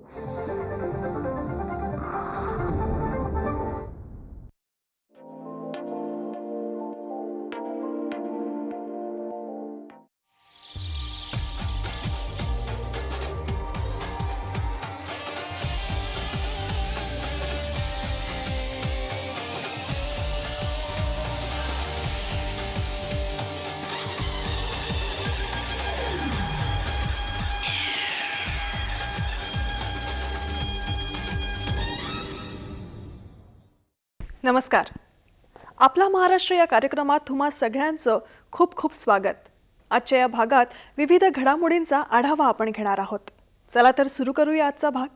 you नमस्कार. आपला महाराष्ट्र या कार्यक्रमात तुम्हा सगळ्यांचं खूप खूप स्वागत. आजच्या या भागात विविध घडामोडींचा आढावा आपण घेणार आहोत. चला तर सुरू करूया आजचा भाग.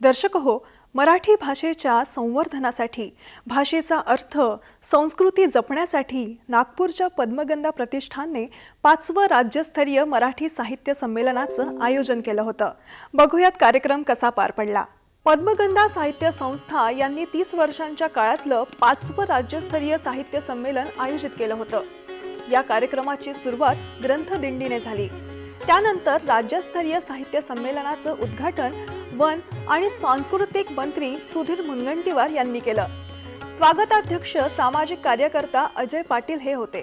दर्शक हो मराठी भाषेच्या संवर्धनासाठी भाषेचा अर्थ संस्कृती जपण्यासाठी नागपूरच्या पद्मगंधा प्रतिष्ठानने पाचवं राज्यस्तरीय मराठी साहित्य संमेलनाचं आयोजन केलं होतं. बघूयात कार्यक्रम कसा पार पडला. पद्मगंधा साहित्य संस्था यांनी तीस वर्षांच्या काळातलं पाचवं राज्यस्तरीय साहित्य संमेलन आयोजित केलं होतं. या कार्यक्रमाची सुरुवात ग्रंथदिंडीने झाली. त्यानंतर राज्यस्तरीय साहित्य संमेलनाचं उद्घाटन वन आणि सांस्कृतिक मंत्री सुधीर मुनगंटीवार यांनी केलं. स्वागताध्यक्ष सामाजिक कार्यकर्ता अजय पाटील हे होते.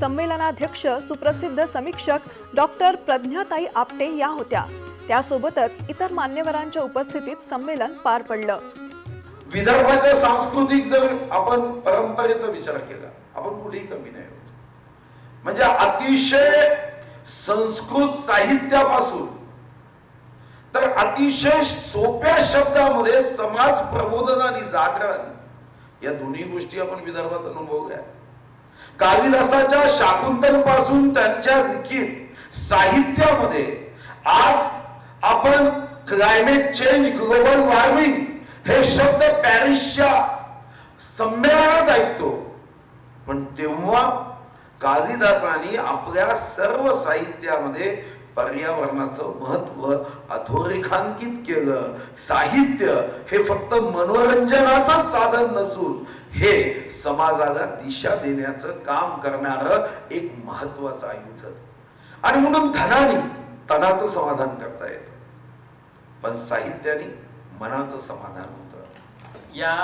संमेलनाध्यक्ष सुप्रसिद्ध समीक्षक डॉक्टर प्रज्ञाताई आपटे या होत्या. त्यासोबतच इतर मान्यवरांच्या उपस्थितीत संमेलन पार पडलं. विदर्भाच्या सांस्कृतिक जर आपण परंपरेचा विचार केला. आपण कुठेही कमी नाही म्हणजे अतिशय संस्कृत साहित्यापासून तर अतिशय सोप्या शब्दामध्ये समाज प्रबोधन आणि जागरण या दोन्ही गोष्टी आपण विदर्भात अनुभवल्या कालिदासाच्या शाकुंतलपासून त्यांच्या लिखित साहित्यामध्ये आज आपण क्लायमेट चेंज ग्लोबल वॉर्मिंग हे शब्द पॅरिसच्या संमेलनात ऐकतो. पण तेव्हा कालिदासांनी आपल्या सर्व साहित्यामध्ये पर्यावरणाचं महत्त्व अधोरेखांकित केलं. साहित्य हे फक्त मनोरंजनाचं साधन नसून हे समाजाला दिशा देण्याचं काम करणारं एक महत्वाचं आयुध. आणि म्हणून धनाने तनाचं समाधान करता येतं. पण साहित्याने मनाचं समाधान होतं. या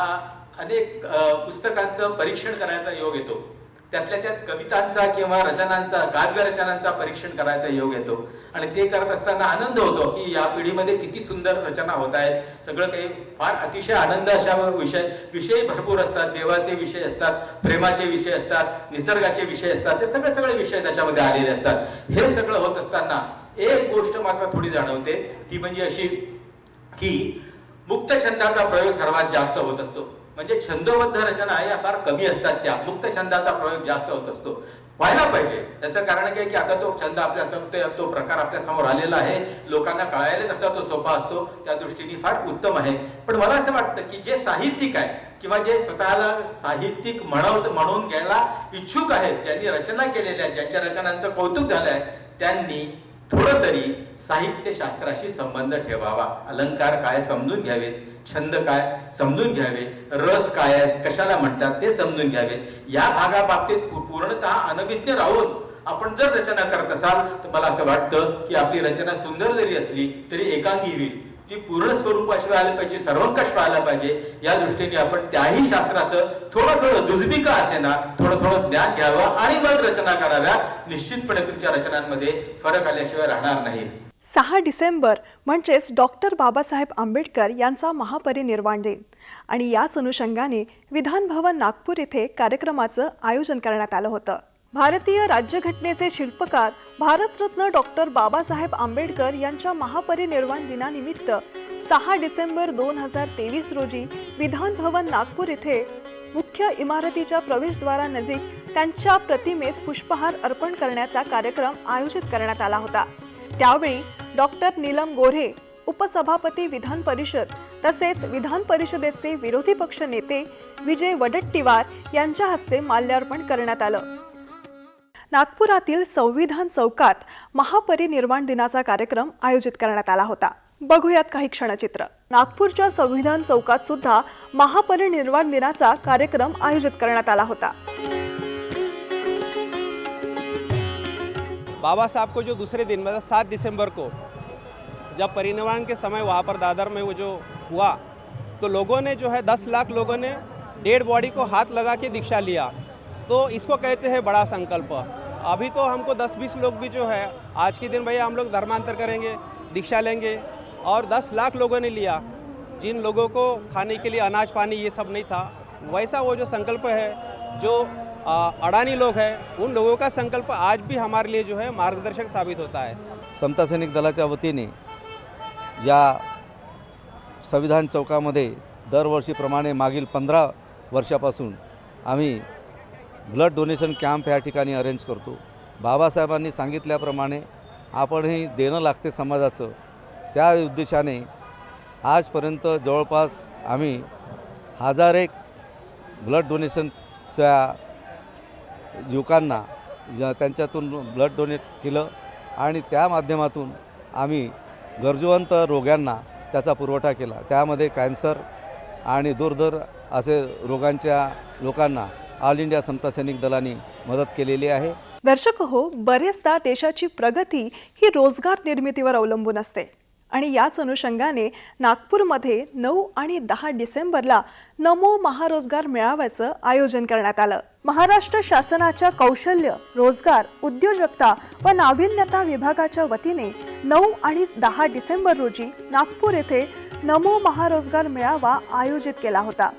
अनेक पुस्तकांचं परीक्षण करायचा योग येतो. त्यातल्या त्यात कवितांचा किंवा रचनांचा काव्य रचनांचा परीक्षण करायचा योग येतो. आणि ते करत असताना आनंद होतो की या पिढीमध्ये किती सुंदर रचना होत आहेत. सगळं काही फार अतिशय आनंद अशा विषय विषय भरपूर असतात. देवाचे विषय असतात प्रेमाचे विषय असतात निसर्गाचे विषय असतात. ते सगळे सगळे विषय त्याच्यामध्ये आलेले असतात. हे सगळं होत असताना एक गोष्ट मात्र थोडी जाणवते. ती म्हणजे अशी की मुक्त छंदाचा प्रयोग सर्वात जास्त होत असतो. म्हणजे छंदोबद्ध रचना या फार कमी असतात त्या. मुक्त छंदाचा प्रयोग जास्त होत असतो. व्हायला पाहिजे. त्याचं कारण काय की आता तो छंद आपल्यासमोर ते- तो प्रकार आपल्यासमोर आलेला आहे. लोकांना कळायला तसा तो सोपा असतो. त्या दृष्टीने फार उत्तम आहे. पण मला असं वाटतं की जे साहित्यिक आहे किंवा जे स्वतःला साहित्यिक म्हणवत म्हणून घ्यायला इच्छुक आहेत ज्यांनी रचना केलेल्या आहेत ज्यांच्या रचनांचं कौतुक झालंय त्यांनी थोडं तरी साहित्यशास्त्राशी संबंध ठेवावा. अलंकार काय समजून घ्यावेत छंद काय समजून घ्यावे? रस काय आहेत कशाला म्हणतात? ते समजून घ्यावे. या भागाबाबतीत पूर्णतः अनभिज्ञ राहून आपण जर रचना करत असाल तर मला असं वाटतं की आपली रचना सुंदर जरी असली तरी एकांगी होईल. ती पूर्ण स्वरूपाशी व्हायला पाहिजे सर्वंकष व्हायला पाहिजे या दृष्टीने आपण त्याही शास्त्राचं थोडं थोडं जुजबी का असेना थोडं थोडं ज्ञान घ्यावं आणि मग रचना कराव्या. निश्चितपणे तुमच्या रचनांमध्ये फरक आल्याशिवाय राहणार नाही. सहा डिसेंबर म्हणजेच डॉक्टर बाबासाहेब आंबेडकर यांचा महापरिनिर्वाण दिन. आणि याच अनुषंगाने विधान भवन नागपूर येथे कार्यक्रमाचं आयोजन करण्यात आलं होतं. भारतीय राज्यघटनेचे शिल्पकार भारतरत्न डॉक्टर बाबासाहेब आंबेडकर यांच्या महापरिनिर्वाण दिनानिमित्त सहा डिसेंबर दोन हजार तेवीस रोजी विधान भवन नागपूर येथे मुख्य इमारतीच्या प्रवेशद्वारानजीक त्यांच्या प्रतिमेस पुष्पहार अर्पण करण्याचा कार्यक्रम आयोजित करण्यात आला होता. त्यावेळी डॉक्टर नीलम गोऱ्हे उपसभापती विधान परिषद तसेच विधान परिषदेचे विरोधी पक्ष नेते विजय वडट्टीवार यांच्या हस्ते माल्यार्पण करण्यात आलं. नागपुरातील संविधान चौकात महापरिनिर्वाण दिनाचा कार्यक्रम आयोजित करण्यात आला होता. बघूयात काही क्षणचित्र. नागपूरच्या संविधान चौकात सुद्धा महापरिनिर्वाण दिनाचा कार्यक्रम आयोजित करण्यात आला होता. बाबा साहब को जो दूसरे दिन मतलब सात दिसंबर को जब परिनिर्वाण के समय वहाँ पर दादर में वो जो हुआ तो लोगों ने जो है दस लाख लोगों ने डेड बॉडी को हाथ लगा के दीक्षा लिया। तो इसको कहते हैं बड़ा संकल्प। अभी तो हमको 10-20 लोग भी जो है, आज के दिन भैया हम लोग धर्मांतर करेंगे, दीक्षा लेंगे और 10 लाख लोगों ने लिया, जिन लोगों को खाने के लिए अनाज पानी ये सब नहीं था। वैसा वो जो संकल्प है, जो अडानी लोग हैं, उन लोगों का संकल्प आज भी हमारे लिए जो है मार्गदर्शक साबित होता है। समता सैनिक दलाच्या वतीने या संविधान चौका चौकामध्ये दरवर्षीप्रमाणे मागील पंधरा वर्षापासून आम्ही ब्लड डोनेशन कॅम्प या ठिकाणी अरेंज करतो. बाबासाहेबांनी सांगितल्याप्रमाणे आपणही देणं लागते समाजाचं. त्या उद्देशाने आजपर्यंत जवळपास आम्ही हजार एक ब्लड डोनेशनच्या युवकांना ज त्यांच्यातून ब्लड डोनेट केलं आणि त्या माध्यमातून आम्ही गरजवंत रोग्यांना त्याचा पुरवठा केला. त्यामध्ये कॅन्सर आणि दूरदूर असे रोगांच्या लोकांना ऑल इंडिया समता सैनिक दलाने मदत केलेली आहे. दर्शक हो बरेचदा देशाची प्रगती ही रोजगार निर्मितीवर अवलंबून असते. आणि याच अनुषंगाने नागपूरमध्ये नऊ आणि दहा डिसेंबरला नमो महारोजगार मेळाव्याचं आयोजन करण्यात आलं. महाराष्ट्र शासनाच्या कौशल्य रोजगार उद्योजकता व नाविन्यता विभागाच्या वतीने नऊ आणि दहा डिसेंबर रोजी नागपूर येथे नमो महारोजगार मेळावा आयोजित केला होता.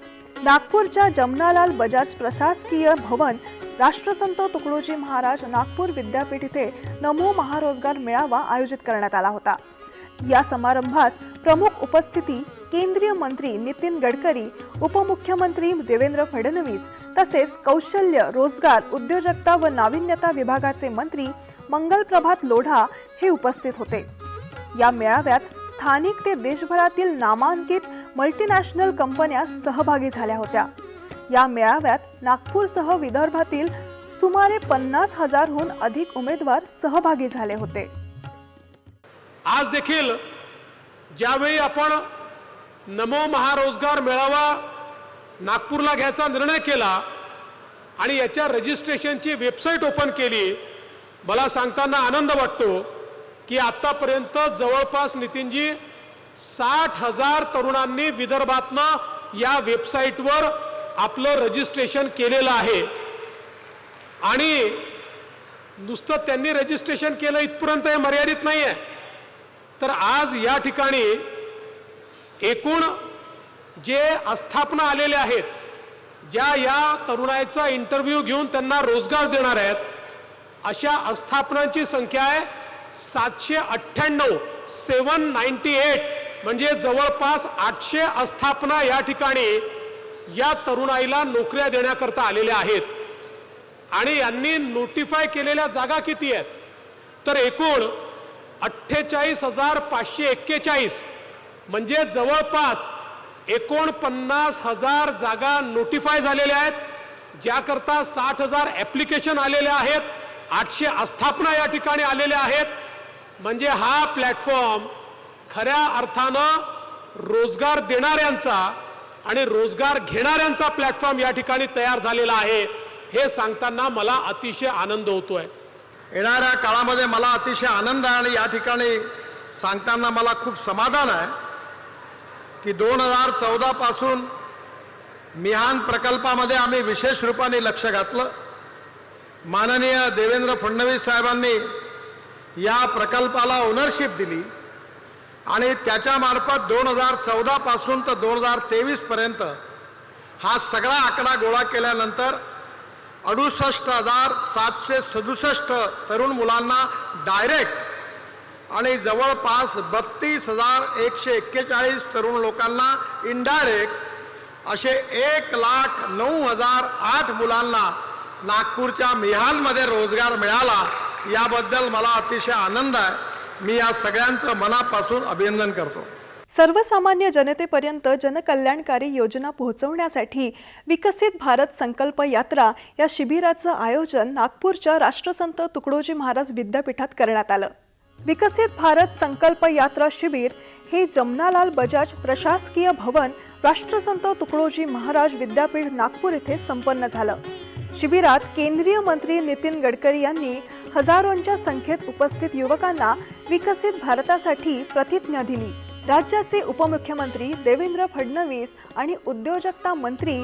नागपूरच्या जमनालाल बजाज प्रशासकीय भवन राष्ट्रसंत तुकडोजी महाराज नागपूर विद्यापीठ इथे नमो महारोजगार मेळावा आयोजित करण्यात आला होता. या समारंभास प्रमुख उपस्थिती केंद्रीय मंत्री नितीन गडकरी उपमुख्यमंत्री देवेंद्र फडणवीस तसेच कौशल्य रोजगार उद्योजकता व नाविन्यता विभागाचे मंत्री मंगलप्रभात लोढा हे उपस्थित होते. या मेळाव्यात स्थानिक ते देशभरातील नामांकित मल्टीनॅशनल कंपन्या सहभागी झाल्या होत्या. या मेळाव्यात नागपूरसह विदर्भातील सुमारे पन्नास हजारहून अधिक उमेदवार सहभागी झाले होते. आज देखील ज्यावेळी आपण नमो महारोजगार मेळावा नागपूरला घ्यायचा निर्णय केला आणि याच्या रजिस्ट्रेशनची वेबसाईट ओपन केली मला सांगताना आनंद वाटतो की आत्तापर्यंत जवळपास नितीनजी साठ हजार तरुणांनी विदर्भातनं या वेबसाईटवर आपलं रजिस्ट्रेशन केलेलं आहे. आणि नुसतं त्यांनी रजिस्ट्रेशन केलं इथपर्यंत हे मर्यादित नाही आहे तर आज या ठिकाणी एकूण जे आस्थापना आलेले आहेत ज्या या तरुणाचा इंटरव्ह्यू घेऊन त्यांना रोजगार देणार आहेत अशा आस्थापनांची संख्या आहे सातशे अठ्ठ्याण्णव सेवन नाईन्टी एट म्हणजे जवळपास आठशे आस्थापना या ठिकाणी या तरुणाईला नोकऱ्या देण्याकरता आलेल्या आहेत. आणि यांनी नोटिफाय केलेल्या जागा किती आहेत? तर एकूण अठ्ठेचाळीस हजार पाचशे एक्केचाळीस म्हणजे जवळपास एकोणपन्नास हजार जागा नोटिफाय झालेल्या आहेत ज्याकरता साठ हजार ॲप्लिकेशन आलेले आहेत आठशे आस्थापना या ठिकाणी आलेल्या आहेत म्हणजे हा प्लॅटफॉर्म खऱ्या अर्थानं रोजगार देणाऱ्यांचा आणि रोजगार घेणाऱ्यांचा प्लॅटफॉर्म या ठिकाणी तयार झालेला आहे हे सांगताना मला अतिशय आनंद होतो आहे येणाऱ्या काळामध्ये मला अतिशय आनंद आहे आणि या ठिकाणी सांगताना मला खूप समाधान आहे की दोन हजार चौदापासून मिहान प्रकल्पामध्ये आम्ही विशेष रूपाने लक्ष घातलं. माननीय देवेंद्र फडणवीस साहेबांनी या प्रकल्पाला ओनरशिप दिली. आणि त्याच्यामार्फत दोन हजार चौदापासून तर दोन हजार तेवीसपर्यंत हा सगळा आकडा गोळा केल्यानंतर अडुसष्ट हजार सातशे सदुसष्ट तरुण मुलांना डायरेक्ट आणि जवळपास बत्तीस हजार एकशे एक्केचाळीस तरुण लोकांना इनडायरेक्ट असे एक लाख नऊ हजार आठ मुलांना नागपूरच्या मिहालमध्ये रोजगार मिळाला. याबद्दल मला अतिशय आनंद आहे. मी या सगळ्यांचं मनापासून अभिनंदन करतो. सर्वसामान्य जनतेपर्यंत जनकल्याणकारी योजना पोहोचवण्यासाठी विकसित भारत संकल्प यात्रा या शिबिराचं आयोजन नागपूरच्या राष्ट्रसंत तुकडोजी महाराज विद्यापीठात करण्यात आलं. विकसित भारत संकल्प यात्रा शिबिर हे जमनालाल बजाज प्रशासकीय भवन राष्ट्रसंत तुकडोजी महाराज विद्यापीठ नागपूर येथे संपन्न झालं. शिबिरात केंद्रीय मंत्री नितीन गडकरी यांनी हजारोंच्या संख्येत उपस्थित युवकांना विकसित भारतासाठी प्रतिज्ञा दिली. राज्याचे उपमुख्यमंत्री देवेंद्र फडणवीस आणि उद्योजकता मंत्री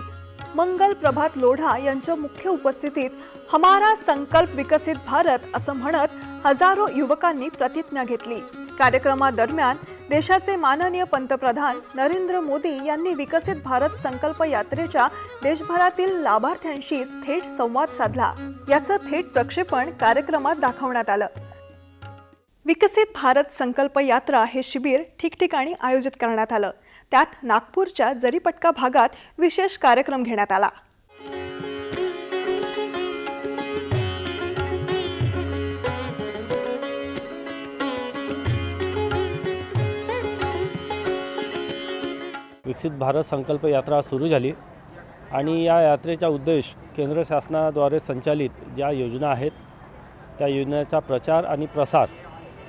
मंगल प्रभात लोढा यांच्या मुख्य उपस्थितीत हमारा संकल्प विकसित भारत असं म्हणत हजारो युवकांनी प्रतिज्ञा घेतली. कार्यक्रमादरम्यान देशाचे माननीय पंतप्रधान नरेंद्र मोदी यांनी विकसित भारत संकल्प यात्रेच्या देशभरातील लाभार्थ्यांशी थेट संवाद साधला. याचं थेट प्रक्षेपण कार्यक्रमात दाखवण्यात आलं. विकसित भारत संकल्प यात्रा हे शिबिर ठिकठिकाणी आयोजित करण्यात आलं. त्यात नागपूरच्या जरीपटका भागात विशेष कार्यक्रम घेण्यात आला. विकसित भारत संकल्प यात्रा सुरू झाली आणि या यात्रेचा उद्देश केंद्र शासनाद्वारे संचालित ज्या योजना आहेत त्या योजनेचा प्रचार आणि प्रसार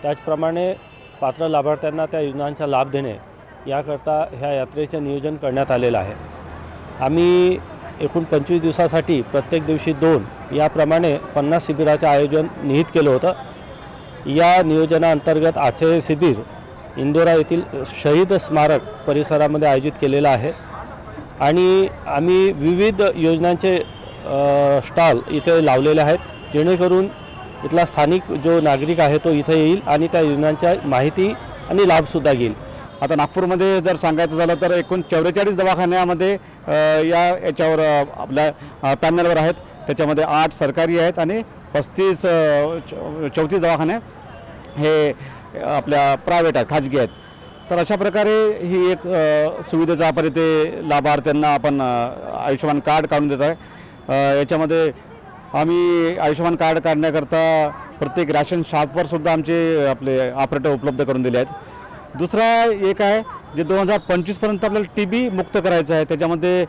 त्याचप्रमाणे पात्र लाभार्थ्यांना त्या योजनांचा लाभ देणे याकरता ह्या यात्रेचे नियोजन करण्यात आलेलं आहे. आम्ही एकूण पंचवीस दिवसासाठी प्रत्येक दिवशी दोन याप्रमाणे पन्नास शिबिराचं आयोजन निहित केलं होतं. या नियोजनाअंतर्गत आजचे शिबिर इंदोरा येथील शहीद स्मारक परिसरामध्ये आयोजित केलेलं आहे. आणि आम्ही विविध योजनांचे स्टॉल इथे लावलेले आहेत. जेणेकरून इथला स्थानिक जो नागरिक आहे तो इथे येईल आणि त्या योजनांच्या माहिती आणि लाभसुद्धा घेईल. आता नागपूरमध्ये जर सांगायचं झालं तर एकूण चौवेचाळीस दवाखान्यामध्ये या याच्यावर आपल्या पॅनलवर आहेत. त्याच्यामध्ये आठ सरकारी आहेत आणि पस्तीस चौतीस दवाखाने हे आपल्या प्रायव्हेट आहेत खाजगी आहेत. तर अशा प्रकारे ही एक सुविधेचा आपण इथे लाभार्थ्यांना आपण आयुष्यमान कार्ड काढून देत आहे. याच्यामध्ये आम्ही आयुष्यमान कार्ड काढण्याकरता प्रत्येक राशन शॉपवर सुद्धा आमचे आपले ऑपरेटर उपलब्ध करून दिले आहेत. दुसरा एक आहे जे दोन हजार पंचवीसपर्यंत आपल्याला टी बी मुक्त करायचं आहे. त्याच्यामध्ये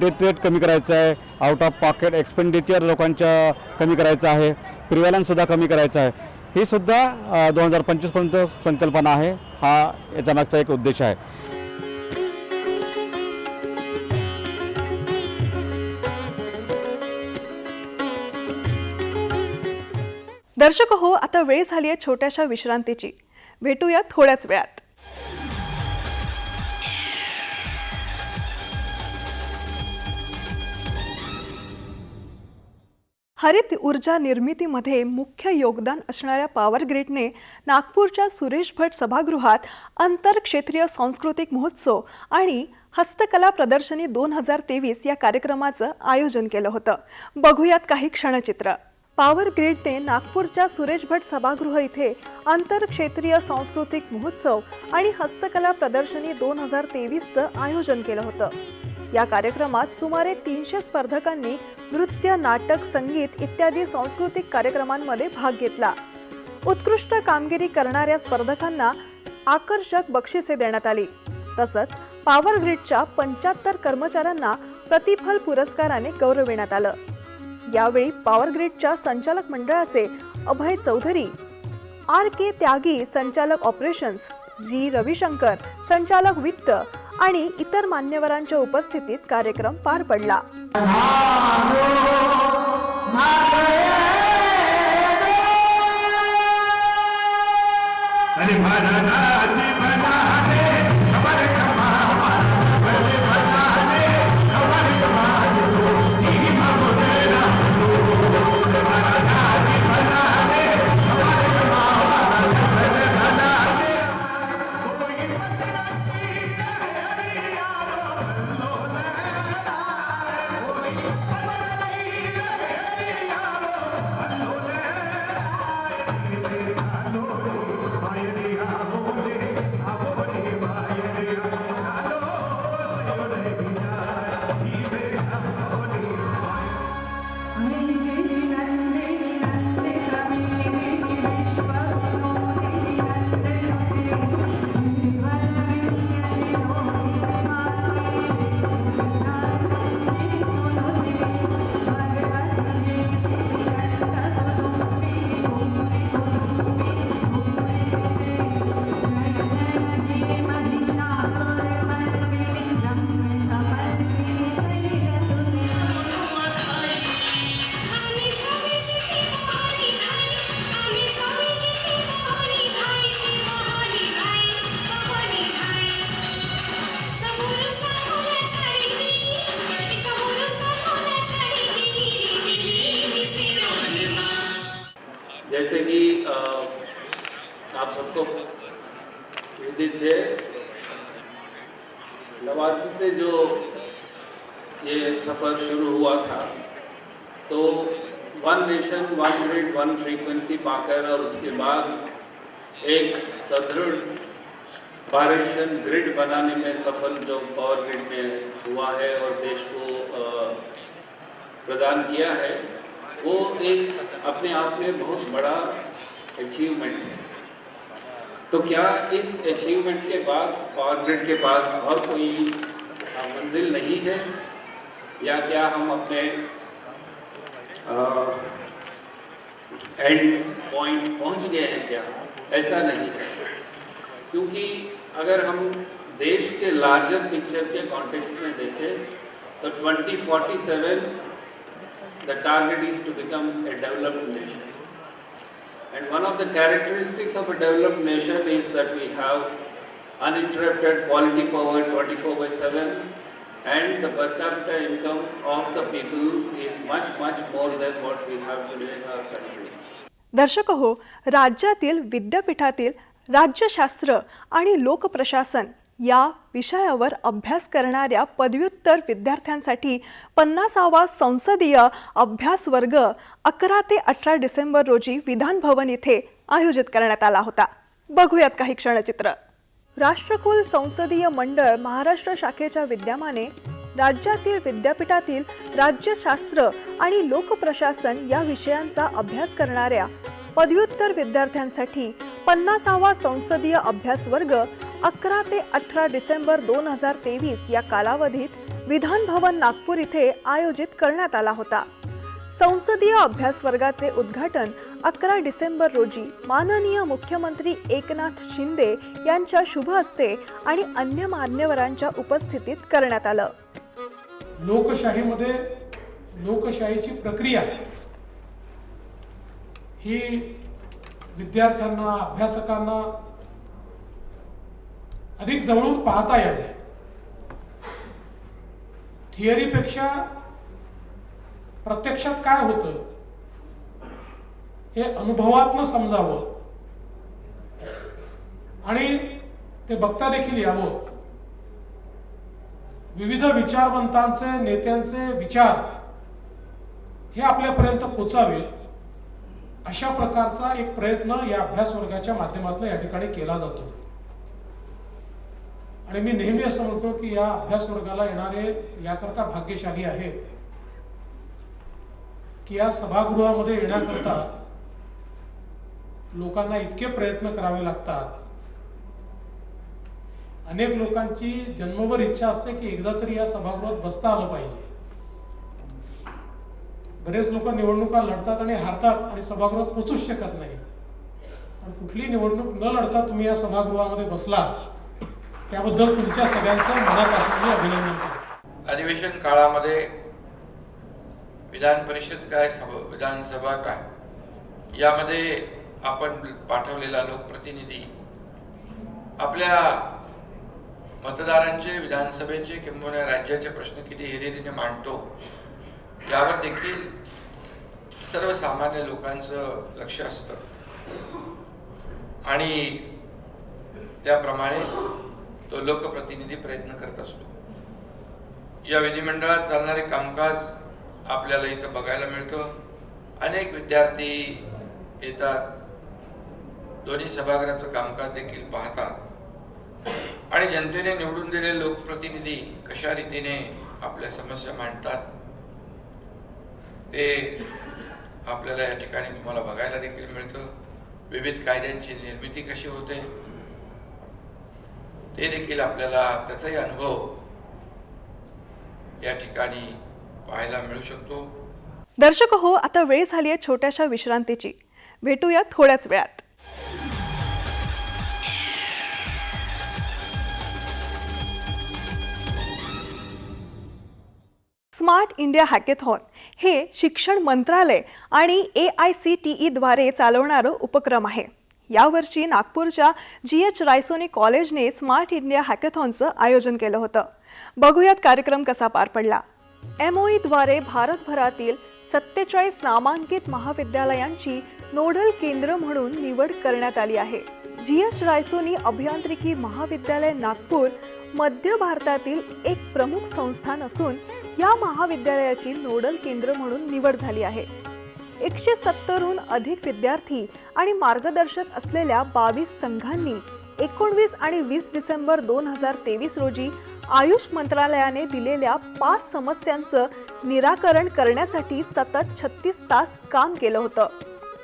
डेथ रेट कमी करायचं आहे. आउट ऑफ पॉकेट एक्सपेंडिचर लोकांच्या कमी करायचं आहे. प्रिव्हॅलन्ससुद्धा कमी करायचं आहे. ही सुद्धा दोन हजार पंचवीसपर्यंत संकल्पना आहे. हा याच्या मागचा एक उद्देश आहे. दर्शक हो आता वेळ झाली आहे छोट्याशा विश्रांतीची. भेटूया थोड्याच वेळात. हरित ऊर्जा निर्मितीमध्ये मुख्य योगदान असणाऱ्या पॉवर ग्रीडने नागपूरच्या सुरेश भट सभागृहात आंतरक्षेत्रीय सांस्कृतिक महोत्सव आणि हस्तकला प्रदर्शनी दोन हजार तेवीस या कार्यक्रमाचं आयोजन केलं होतं. बघूयात काही क्षणचित्र. पॉवर ग्रीडने नागपूरच्या सुरेश भट सभागृह इथे आंतरक्षेत्रीय सांस्कृतिक महोत्सव आणि हस्तकला प्रदर्शनी दोन हजार तेवीसचं आयोजन केलं होतं. या कार्यक्रमात सुमारे तीनशे स्पर्धकांनी नृत्य नाटक संगीत इत्यादी सांस्कृतिक कार्यक्रमांमध्ये भाग घेतला. उत्कृष्ट कामगिरी करणाऱ्या स्पर्धकांना आकर्षक बक्षिसे देण्यात आली. तसंच पॉवर ग्रिडच्या पंच्याहत्तर कर्मचाऱ्यांना प्रतिफल पुरस्काराने गौरविण्यात आलं. यावेळी पॉवर ग्रिडच्या संचालक मंडळाचे अभय चौधरी आर के त्यागी संचालक ऑपरेशन्स जी रविशंकर संचालक वित्त आणि इतर मान्यवरांच्या उपस्थितीत कार्यक्रम पार पडला. अरे one nation one grid one frequency पाकर और उसके बाद एक सुदृढ़ पारेशन ग्रिड बनाने में सफल जो पावर ग्रिड में हुआ है और देश को प्रदान किया है, वो एक अपने आप में बहुत बड़ा अचीवमेंट है। तो क्या इस अचीवमेंट के बाद पावर ग्रिड के पास और कोई मंजिल नहीं है या क्या हम अपने एंड पॉइंट पहुँच गए हैं क्या? ऐसा नहीं है। क्योंकि अगर हम देश के लार्जर पिक्चर के कॉन्टेक्स्ट में देखें तो 2047 the target is to become a developed nation and one of the characteristics of a developed nation is that we have uninterrupted quality power 24 by seven and the per capita income of the people is much much more than what we have today our country दर्शक हो राज्यातील विद्यापीठातील राज्यशास्त्र आणि लोकप्रशासन या विषयावर अभ्यास करणाऱ्या पदव्युत्तर विद्यार्थ्यांसाठी पन्नासावा संसदीय अभ्यास वर्ग अकरा ते अठरा डिसेंबर रोजी विधान भवन इथे आयोजित करण्यात आला होता. बघूयात काही क्षणचित्र. राष्ट्रकुल संसदीय मंडळ महाराष्ट्र शाखेच्या विद्यमाने राज्यातील विद्यापीठातील राज्यशास्त्र आणि लोकप्रशासन या विषयांचा अभ्यास करणाऱ्या पदव्युत्तर विद्यार्थ्यांसाठी पन्नासावा संसदीय अभ्यास वर्ग अकरा ते अठरा डिसेंबर दोन हजार तेवीस या कालावधीत विधान भवन नागपूर इथे आयोजित करण्यात आला होता. संसदीय अभ्यास वर्गाचे उद्घाटन अकरा डिसेंबर रोजी माननीय मुख्यमंत्री एकनाथ शिंदे यांच्या शुभ हस्ते आणि अन्य मान्यवरांच्या उपस्थितीत करण्यात आलं. लोकशाहीमध्ये लोकशाहीची प्रक्रिया ही विद्यार्थ्यांना अभ्यासकांना अधिक जवळून पाहता यावी. थिअरीपेक्षा प्रत्यक्षात काय होतं? हे अनुभवातनं समजावं. आणि ते बघता देखील यावं. विविध विचारवंतांचे नेत्यांचे विचार हे आपल्यापर्यंत पोचावे अशा प्रकारचा एक प्रयत्न या अभ्यास वर्गाच्या माध्यमातून या ठिकाणी केला जातो. आणि मी नेहमी असं म्हणतो की या अभ्यास वर्गाला येणारे याकरता भाग्यशाली आहेत. की या सभागृहामध्ये येण्याकरता लोकांना इतके प्रयत्न करावे लागतात. अनेक लोकांची जन्मभर इच्छा असते की एकदा तरी या सभागृहात बसता आलं पाहिजे. बरेच लोक निवडणुका लढतात आणि हारतात आणि सभागृहात पोचूच शकत नाही. पण कुठली निवडणूक न लढता तुम्ही या सभागृहामध्ये बसला. त्याबद्दल तुमच्या सगळ्यांचं मनापासून मी अभिनंदन. करतो अधिवेशन काळामध्ये विधान परिषद काय सभा विधानसभा काय यामध्ये आपण पाठवलेला लोकप्रतिनिधी आपल्या मतदारांचे विधानसभेचे किंबहुना राज्याचे प्रश्न किती हिरिरीने मांडतो यावर देखील सर्वसामान्य लोकांचं लक्ष असतं. आणि त्याप्रमाणे तो लोकप्रतिनिधी प्रयत्न करत असतो. या विधिमंडळात चालणारे कामकाज आपल्याला इथं बघायला मिळतं. अनेक विद्यार्थी येतात. दोन्ही सभागृहाचं कामकाज देखील पाहतात. आणि जनतेने निवडून दिलेले लोकप्रतिनिधी कशा रीतीने आपल्या समस्या मांडतात ते आपल्याला या ठिकाणी तुम्हाला बघायला देखील मिळतं. विविध कायद्यांची निर्मिती कशी होते ते देखील आपल्याला त्याचाही अनुभव या ठिकाणी पाहायला मिळू शकतो. दर्शक हो आता वेळ झाली आहे छोट्याशा विश्रांतीची. भेटूया थोड्याच वेळात. स्मार्ट इंडिया हॅकेथॉन हे शिक्षण मंत्रालय आणि ए आय सी टी ईद्वारे चालवणारं उपक्रम आहे. यावर्षी नागपूरच्या जी एच रायसोनी कॉलेजने स्मार्ट इंडिया हॅकेथॉनचं आयोजन केलं होतं. बघूयात कार्यक्रम कसा पार पडला. एमद्वारे भारतभरातील सत्तेचाळीस नामांकित महाविद्यालयांची नोडल केंद्र म्हणून निवड करण्यात आली आहे. जी एच रायसोनी अभियांत्रिकी महाविद्यालय नागपूर मध्य भारतातील एक प्रमुख संस्थान असून या महाविद्यालयाची नोडल केंद्र म्हणून निवड झाली आहे. एकशे सत्तरहून अधिक विद्यार्थी आणि मार्गदर्शक असलेल्या बावीस संघांनी एकोणवीस आणि वीस डिसेंबर दोन हजार तेवीस रोजी आयुष मंत्रालयाने दिलेल्या पाच समस्यांचं निराकरण करण्यासाठी सतत छत्तीस तास काम केलं होतं.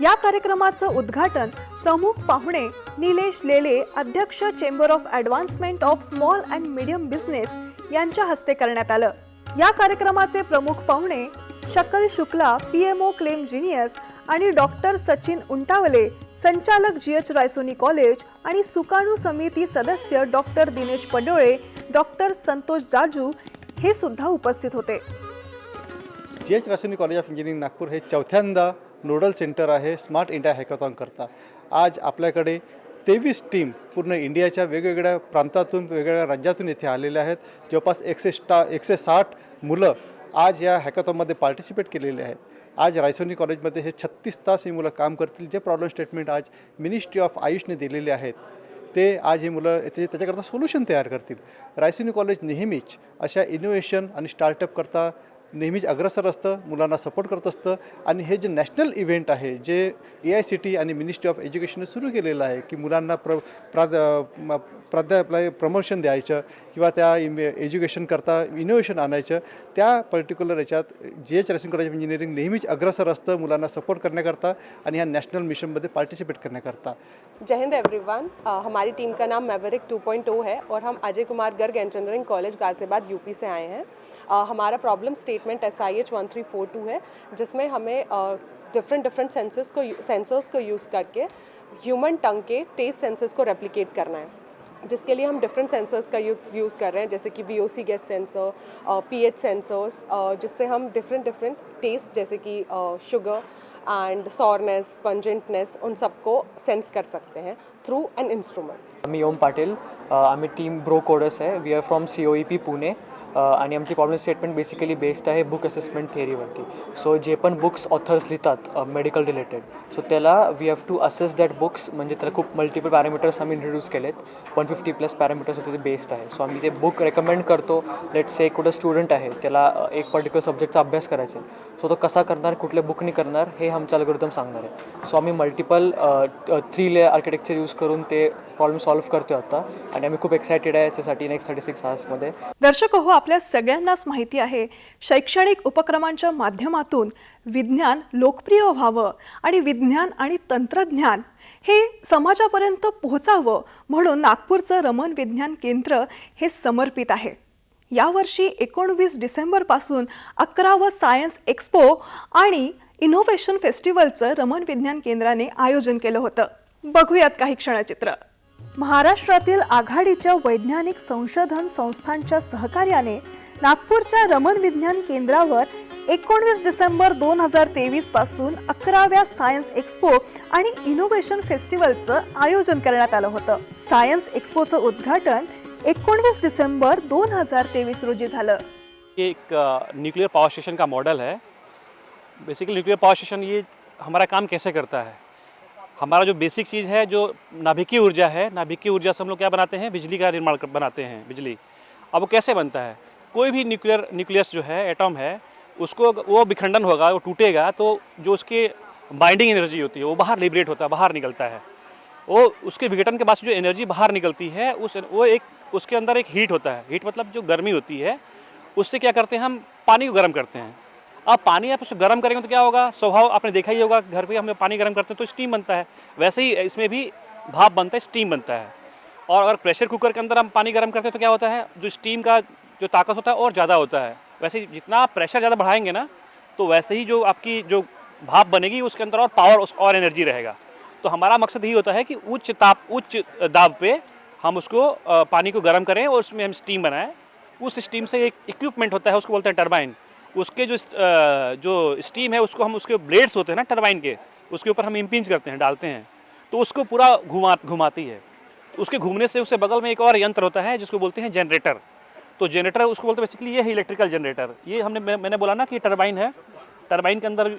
या कार्यक्रमाचं उद्घाटन प्रमुख पाहुणे निलेश लेले अध्यक्ष chamber of advancement of small and medium business यांच्या हस्ते करण्यात आलं. या कार्यक्रमाचे प्रमुख पाहुणे Shakal Shukla P M O claim genius आणि डॉक्टर सचिन उंटावले संचालक जी एच रायसोनी कॉलेज आणि सुकाणू समिती सदस्य डॉक्टर दिनेश पडोळे डॉक्टर संतोष जाजू हे सुद्धा उपस्थित होते. G H Raisoni college of engineering Nagpur हे चौथ्यांदा नोडल सेंटर आहे स्मार्ट इंडिया हॅकॉथॉन करता. आज आपल्याकडे तेवीस टीम पूर्ण इंडियाच्या वेगवेगळ्या प्रांतातून वेगवेगळ्या राज्यातून इथे आलेल्या आहेत. जवळपास एकशे स्टा एकशे साठ मुलं आज या हॅकॉथॉनमध्ये पार्टिसिपेट केलेले आहेत. आज रायसोनी कॉलेजमध्ये हे छत्तीस तास ही मुलं काम करतील. जे प्रॉब्लेम स्टेटमेंट आज मिनिस्ट्री ऑफ आयुषने दिलेले आहेत ते आज ही मुलं ते त्याच्याकरता सोल्युशन तयार करतील. रायसोनी कॉलेज नेहमीच अशा इनोव्हेशन आणि स्टार्टअप करता नेहमीच अग्रसर असतं मुलांना सपोर्ट करत असतं आणि हे जे नॅशनल इव्हेंट आहे जे ए आय सी टी आणि मिनिस्ट्री ऑफ एज्युकेशनने सुरू केलेलं आहे की मुलांना प्र प्राद प्राध्यापला प्रमोशन द्यायचं किंवा त्या एज्युकेशन करता इनोव्हेशन आणायचं त्या पर्टिक्युलर याच्यात G H Raisoni college of engineering नेहमीच अग्रसर असतं मुलांना सपोर्ट करण्याकरता आणि ह्या नॅशनल मिशनमध्ये पार्टिसिपेट करण्याकरता. जय हिंद एवरीवन हमारी टीम का नाम मैवरिक 2.0 है और हम Ajay Kumar Garg engineering college Ghaziabad UP से आए हैं। हमारा problem statement S I H one three four two है, जिसमें हमें डिफरेंट डिफरेंट सेंसर्स को सेंसर्स को यूज़ करके ह्यूमन टंग के टेस्ट सेंसर्स को रेप्लिकेट करना है। जिसके लिए हम डिफरेंट सेंसर्स का यूज़ यूज़ कर रहे हैं, जैसे कि we gas sensor P H sensors जिससे हम डिफरेंट डिफरेंट टेस्ट जैसे कि शुगर एंड सॉरनेस पंजेंटनेस उन सबको सेंस कर सकते हैं थ्रू एन इंस्ट्रूमेंट मी ओम पाटिल आम्ही टीम ब्रो कोडर्स आहे we are from C O E P Pune आणि आमची प्रॉब्लेम स्टेटमेंट बेसिकली बेस्ड आहे बुक असेसमेंट थिअरीवरती सो जे पण बुक्स ऑथर्स लिहितात मेडिकल रिलेटेड सो त्याला we have to assess that books म्हणजे त्याला खूप मल्टिपल पॅरामीटर्स आम्ही इंट्रोड्यूस केलेत. वन फिफ्टी प्लस पॅरामीटर्स होते ते बेस्ड आहे. सो आम्ही ते बुक रेकमेंड करतो. लेट से कुठं स्टुडंट आहे त्याला एक पर्टिक्युलर सब्जेक्टचा अभ्यास करायचा आहे. सो तो कसा करणार कुठल्या बुकनी करणार हे आमच्या अल्गोरिदम सांगणार आहे. सो आम्ही multiple three layer architecture use करून ते प्रॉब्लेम सॉल्व्ह करतो आता. आणि आम्ही खूप एक्सायटेड आहे याच्यासाठी नेक्स्ट थर्टी सिक्स आवर्समध्ये दर्शक हो आपल्या सगळ्यांनाच माहिती आहे. शैक्षणिक उपक्रमांच्या माध्यमातून विज्ञान लोकप्रिय व्हावं आणि विज्ञान आणि तंत्रज्ञान हे समाजापर्यंत पोहोचावं म्हणून नागपूरचं रमण विज्ञान केंद्र हे समर्पित आहे. यावर्षी एकोणवीस डिसेंबरपासून अकरावं सायन्स एक्स्पो आणि इनोव्हेशन फेस्टिवलचं रमण विज्ञान केंद्राने आयोजन केलं होतं. बघूयात काही क्षणचित्र. महाराष्ट्रातील आघाडीच्या वैज्ञानिक संशोधन संस्थांच्या सहकार्याने नागपूरच्या रमण विज्ञान केंद्रावर एकोणवीस डिसेंबर दोन हजार तेवीसपासून अकराव्या सायन्स एक्स्पो आणि इनोव्हेशन फेस्टिवलचं आयोजन करण्यात आलं होतं. सायन्स एक्स्पोचं उद्घाटन एकोणवीस डिसेंबर दोन हजार तेवीस रोजी झालं. एक न्यूक्लियर पावर स्टेशन का मॉडल है. बेसिकली न्यूक्लियर पावर स्टेशन ये हमारा काम कैसे करता है? हमारा जो बेसिक चीज़ है, जो नाभिकीय ऊर्जा है, नाभिकीय ऊर्जा से हम लोग क्या बनाते हैं? बिजली का निर्माण बनाते हैं, बिजली। अब वो कैसे बनता है? कोई भी न्यूक्लियर न्यूक्लियस जो है एटम है, उसको वो विखंडन होगा, वो टूटेगा तो जो उसके बाइंडिंग एनर्जी होती है, वो बाहर लिबरेट होता है, बाहर निकलता है। वो उसके विघटन के बाद जो एनर्जी बाहर निकलती है, उस, वो एक, उसके अंदर एक हीट होता है। हीट मतलब जो गर्मी होती है, उससे क्या करते हैं हम? पानी को गर्म करते हैं। अब पानी आप उसको गर्म करेंगे तो क्या होगा? स्वभाव आपने देखा ही होगा, घर पे हम पानी गर्म करते हैं तो स्टीम बनता है। वैसे ही इसमें भी भाप बनता है स्टीम बनता है। और अगर प्रेशर कुकर के अंदर हम पानी गर्म करते हैं तो क्या होता है? जो स्टीम का जो ताकत होता है और ज़्यादा होता है। वैसे ही जितना आप प्रेशर ज़्यादा बढ़ाएँगे ना तो वैसे ही जो आपकी जो भाप बनेगी उसके अंदर और पावर उस और एनर्जी रहेगा। तो हमारा मकसद यही होता है कि उच्च ताप, उच्च दाब पे हम उसको पानी को गर्म करें और उसमें हम स्टीम बनाएँ। उस स्टीम से एक इक्विपमेंट होता है, उसको बोलते हैं टरबाइन उसके जो जो स्टीम है, उसको हम उसके ब्लेड्स होते हैं ना, टरबाइन के, उसके ऊपर हम इम्पिंच करते हैं, डालते हैं। तो उसको पूरा घुमा, घुमाती है। उसके घूमने से उसके बगल में एक और यंत्र होता है, जिसको बोलते हैं जनरेटर तो जनरेटर उसको बोलते हैं बेसिकली ये है इलेक्ट्रिकल जनरेटर ये हमने मैंने बोला ना कि टरबाइन है। टरबाइन के अंदर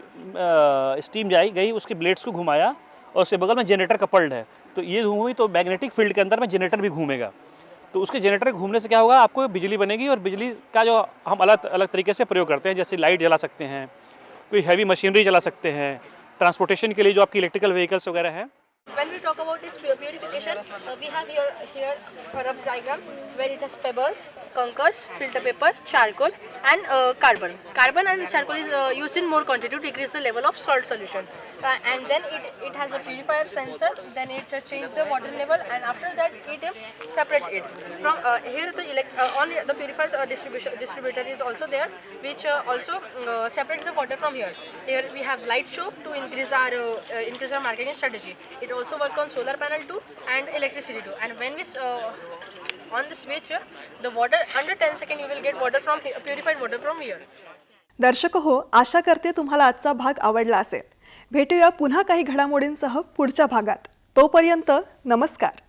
स्टीम जाई, गई, उसके ब्लेड्स को घुमाया और उसके बगल में जनरेटर कपल्ड है। तो ये घूमी तो मैग्नेटिक फ़ील्ड के अंदर में जनरेटर भी घूमेगा। तो उसके जनरेटर घूमने से क्या होगा? आपको बिजली बनेगी और बिजली का जो हम अलग अलग तरीके से प्रयोग करते हैं, जैसे लाइट जला सकते हैं, कोई हैवी मशीनरी चला सकते हैं ट्रांसपोर्टेशन के लिए जो आपकी इलेक्ट्रिकल व्हीकल्स वगैरह हैं When we talk about this purification, uh, we have here here a diagram where it has pebbles, conchers, filter paper, charcoal, and uh, carbon. Carbon and charcoal is uh, used in more quantity to decrease the level of salt solution. Uh, and then it, it has a purifier sensor. Then it just change the water level, and after that it uh, separate it from uh, here. The elect uh, only the purifiers uh, distribution distributor is also there, which uh, also uh, separates the water from here. Here we have light show to increase our uh, uh, increase our marketing strategy. It also work on solar panel too and electricity too. And when we uh, on the switch, uh, the water under 10 second you will get water from purified water from here. दर्शक हो आशा करते तुम्हाला आजचा भाग आवडला असेल भेटूया पुन्हा काही घडामोडींसह पुढच्या भागात तोपर्यंत नमस्कार